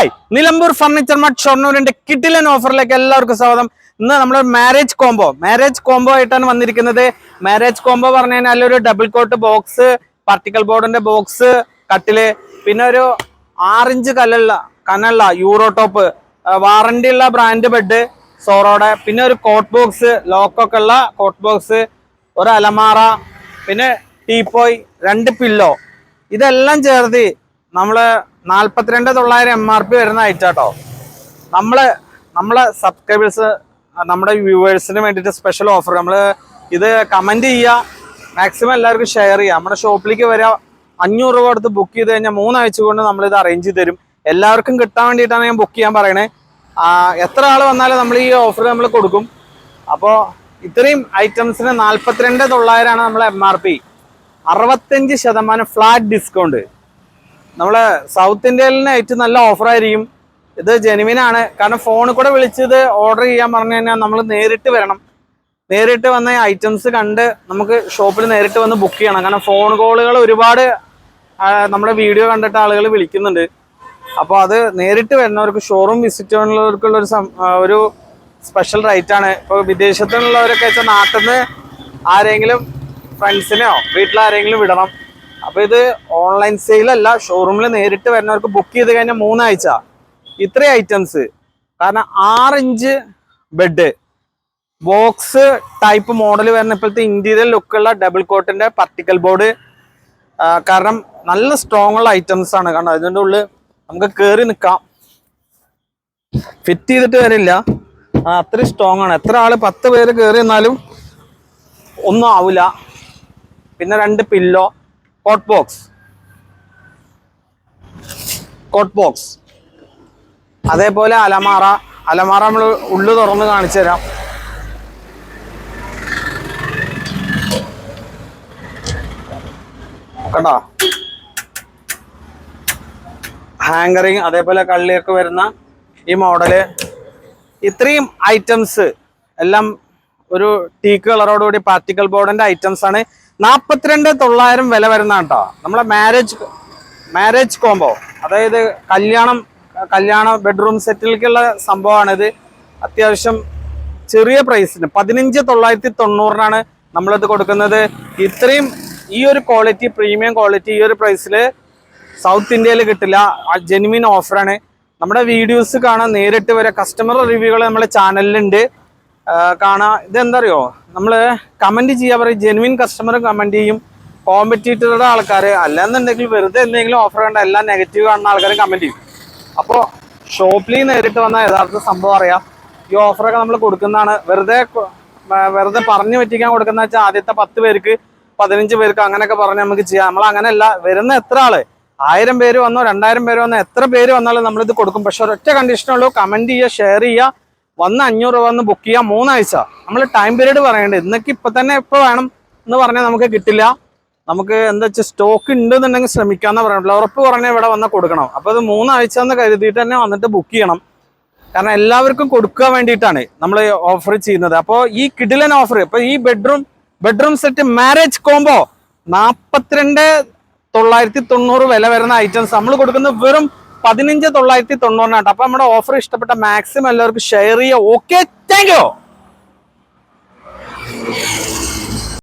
Hi. Nilambur furniture mart ഷൊർണൂരിന്റെ കിട്ടിലൻ ഓഫറിലേക്ക് എല്ലാവർക്കും സ്വാഗതം. ഇന്ന് നമ്മൾ മാരേജ് കോംബോ മാരേജ് കോംബോ ആയിട്ടാണ് വന്നിരിക്കുന്നത്. മാരേജ് കോംബോ പറഞ്ഞു കഴിഞ്ഞാൽ ഒരു ഡബിൾ കോട്ട് ബോക്സ് പാർട്ടിക്കൽ ബോർഡിന്റെ ബോക്സ് കട്ടിൽ പിന്നെ ഒരു ആറിഞ്ച് കല്ലുള്ള കനല്ല യൂറോ ടോപ്പ് വാറണ്ടി ഉള്ള ബ്രാൻഡ് ബെഡ് സോറോടെ പിന്നെ ഒരു കോട്ട് ബോക്സ് ലോക്കൊക്കെ ഉള്ള കോട്ട് ബോക്സ് ഒരു അലമാറ പിന്നെ ടീപ്പോയ് രണ്ട് പില്ലോ ഇതെല്ലാം ചേർത്ത് നമ്മൾ നാല്പത്തിരണ്ട് തൊള്ളായിരം എം ആർ പി വരുന്ന ഐറ്റാട്ടോ നമ്മൾ നമ്മളെ സബ്സ്ക്രൈബേഴ്സ് നമ്മുടെ വ്യൂവേഴ്സിന് വേണ്ടിയിട്ട് സ്പെഷ്യൽ ഓഫർ നമ്മൾ ഇത് കമന്റ് ചെയ്യുക മാക്സിമം എല്ലാവർക്കും ഷെയർ ചെയ്യുക നമ്മുടെ ഷോപ്പിലേക്ക് വരിക അഞ്ഞൂറ് രൂപ കൊടുത്ത് ബുക്ക് ചെയ്ത് കഴിഞ്ഞാൽ മൂന്നാഴ്ച കൊണ്ട് നമ്മളിത് അറേഞ്ച് ചെയ്ത് തരും. എല്ലാവർക്കും കിട്ടാൻ വേണ്ടിയിട്ടാണ് ഞാൻ ബുക്ക് ചെയ്യാൻ പറയണേ. എത്ര ആൾ വന്നാലും നമ്മൾ ഈ ഓഫർ നമ്മൾ കൊടുക്കും. അപ്പോൾ ഇത്രയും ഐറ്റംസിന് നാൽപ്പത്തിരണ്ട് തൊള്ളായിരമാണ് നമ്മളെ എം ആർ പി അറുപത്തഞ്ച് ശതമാനം ഫ്ലാറ്റ് ഡിസ്കൗണ്ട് നമ്മൾ സൗത്ത് ഇന്ത്യയിലെ ഏറ്റവും നല്ല ഓഫർ ആയിരിക്കും. ഇത് ജെനുവിനാണ് കാരണം ഫോണിൽ കൂടെ വിളിച്ചത് ഓർഡർ ചെയ്യാൻ പറഞ്ഞു കഴിഞ്ഞാൽ നമ്മൾ നേരിട്ട് വരണം. നേരിട്ട് വന്ന ഐറ്റംസ് കണ്ട് നമുക്ക് ഷോപ്പിൽ നേരിട്ട് വന്ന് ബുക്ക് ചെയ്യണം. കാരണം ഫോൺ കോളുകൾ ഒരുപാട് നമ്മുടെ വീഡിയോ കണ്ടിട്ട് ആളുകൾ വിളിക്കുന്നുണ്ട്. അപ്പോൾ അത് നേരിട്ട് വരുന്നവർക്ക് ഷോറൂം വിസിറ്റ് ചെയ്യുന്നവർക്കുള്ള ഒരു ഒരു സ്പെഷ്യൽ റേറ്റ് ആണ്. ഇപ്പോൾ വിദേശത്തുള്ളവരൊക്കെ വെച്ചാൽ നാട്ടിൽ നിന്ന് ആരെങ്കിലും ഫ്രണ്ട്സിനെയോ വീട്ടിലാരെങ്കിലും വിടണം. അപ്പൊ ഇത് ഓൺലൈൻ സെയിലല്ല ഷോറൂമിൽ നേരിട്ട് വരുന്നവർക്ക് ബുക്ക് ചെയ്ത് കഴിഞ്ഞാൽ മൂന്നാഴ്ച. ഇത്രയും ഐറ്റംസ് കാരണം ആറ് inch bed box type model വരുന്ന ഇപ്പോഴത്തെ ഇന്റീരിയർ ലുക്കുള്ള ഡബിൾ കോട്ടിന്റെ പർട്ടിക്കൽ ബോർഡ് കാരണം നല്ല സ്ട്രോങ് ഉള്ള ഐറ്റംസ് ആണ്. കാരണം അതിന്റെ ഉള്ളിൽ നമുക്ക് കയറി നിൽക്കാം ഫിറ്റ് ചെയ്തിട്ട് വരില്ല. അത്രയും സ്ട്രോങ് ആണ്. എത്ര ആൾ പത്ത് പേര് കയറി നിന്നാലും ഒന്നും ആവില്ല പിന്നെ രണ്ട് pillow cot box cot box അതേപോലെ അലമാറ. അലമാറ നമ്മൾ ഉള്ളു തുറന്ന് കാണിച്ചു തരാം. കണ്ടോ? ഹാങ്കറിങ് അതേപോലെ കള്ളിയൊക്കെ വരുന്ന ഈ മോഡൽ ഇത്രയും ഐറ്റംസ് എല്ലാം ഒരു ടീക്ക് കളറോടുകൂടി പാർട്ടിക്കൽ ബോർഡിന്റെ ഐറ്റംസ് ആണ്. നാൽപ്പത്തിരണ്ട് തൊള്ളായിരം വില വരുന്ന കേട്ടോ. നമ്മളെ മാരേജ് മാരേജ് കോംബോ അതായത് കല്യാണം കല്യാണ ബെഡ്റൂം സെറ്റിലേക്കുള്ള സംഭവമാണിത്. അത്യാവശ്യം ചെറിയ പ്രൈസിന് പതിനഞ്ച് തൊള്ളായിരത്തി തൊണ്ണൂറിനാണ് നമ്മളിത് കൊടുക്കുന്നത്. ഇത്രയും ഈ ഒരു ക്വാളിറ്റി പ്രീമിയം ക്വാളിറ്റി ഈ ഒരു പ്രൈസിൽ സൗത്ത് ഇന്ത്യയിൽ കിട്ടില്ല. ജെനുവിൻ ഓഫറാണ് നമ്മുടെ വീഡിയോസ് കാണാൻ നേരിട്ട് വരെ കസ്റ്റമർ റിവ്യൂകൾ നമ്മുടെ ചാനലിലുണ്ട് കാണാം ഇതെന്താ അറിയോ നമ്മൾ കമന്റ് ചെയ്യാ പറയും ജെനുവിൻ കസ്റ്റമർ കമന്റ് ചെയ്യും. കോമ്പറ്റീറ്ററുടെ ആൾക്കാർ അല്ലാന്നുണ്ടെങ്കിൽ വെറുതെ എന്തെങ്കിലും ഓഫർ കണ്ട എല്ലാം നെഗറ്റീവ് കാണുന്ന ആൾക്കാർ കമന്റ് ചെയ്യും. അപ്പോൾ ഷോപ്പിൽ നേരിട്ട് വന്ന യഥാർത്ഥ സംഭവം അറിയാം. ഈ ഓഫറൊക്കെ നമ്മൾ കൊടുക്കുന്നതാണ്. വെറുതെ വെറുതെ പറഞ്ഞു പറ്റിക്കാൻ കൊടുക്കുന്ന വെച്ചാൽ ആദ്യത്തെ പത്ത് പേർക്ക് പതിനഞ്ച് പേർക്ക് അങ്ങനെയൊക്കെ പറഞ്ഞ് നമുക്ക് ചെയ്യാം. നമ്മൾ അങ്ങനെയല്ല വരുന്ന എത്ര ആൾ? ആയിരം പേര് വന്നോ രണ്ടായിരം പേര് വന്നോ എത്ര പേര് വന്നാലും നമ്മളിത് കൊടുക്കും. പക്ഷെ ഒരൊറ്റ കണ്ടീഷനുള്ളൂ കമന്റ് ചെയ്യുക ഷെയർ ചെയ്യുക വന്ന് അഞ്ഞൂറ് രൂപ വന്ന് ബുക്ക് ചെയ്യാം മൂന്നാഴ്ച. നമ്മൾ ടൈം പീരീഡ് പറയേണ്ടത് ഇന്നൊക്കെ ഇപ്പൊ തന്നെ എപ്പോ വേണം എന്ന് പറഞ്ഞാൽ നമുക്ക് കിട്ടില്ല. നമുക്ക് എന്താ വെച്ചാൽ സ്റ്റോക്ക് ഉണ്ടെന്നുണ്ടെങ്കിൽ ശ്രമിക്കാന്ന് പറഞ്ഞിട്ടില്ല ഉറപ്പ് പറഞ്ഞാൽ ഇവിടെ വന്ന് കൊടുക്കണം. അപ്പോൾ അത് മൂന്നാഴ്ച എന്ന് കരുതിയിട്ട് തന്നെ വന്നിട്ട് ബുക്ക് ചെയ്യണം. കാരണം എല്ലാവർക്കും കൊടുക്കാൻ വേണ്ടിയിട്ടാണ് നമ്മൾ ഓഫർ ചെയ്യുന്നത്. അപ്പോൾ ഈ കിഡിലൻ ഓഫർ ഇപ്പൊ ഈ bedroom bedroom set marriage combo നാൽപ്പത്തിരണ്ട് തൊള്ളായിരത്തി തൊണ്ണൂറ് വില വരുന്ന ഐറ്റംസ് നമ്മൾ കൊടുക്കുന്നത് വെറും പതിനഞ്ച് തൊള്ളായിരത്തി തൊണ്ണൂറിനാട്ടോ. അപ്പൊ നമ്മുടെ ഓഫർ ഇഷ്ടപ്പെട്ട മാക്സിമം എല്ലാവർക്കും ഷെയർ ചെയ്യുക. Okay thank you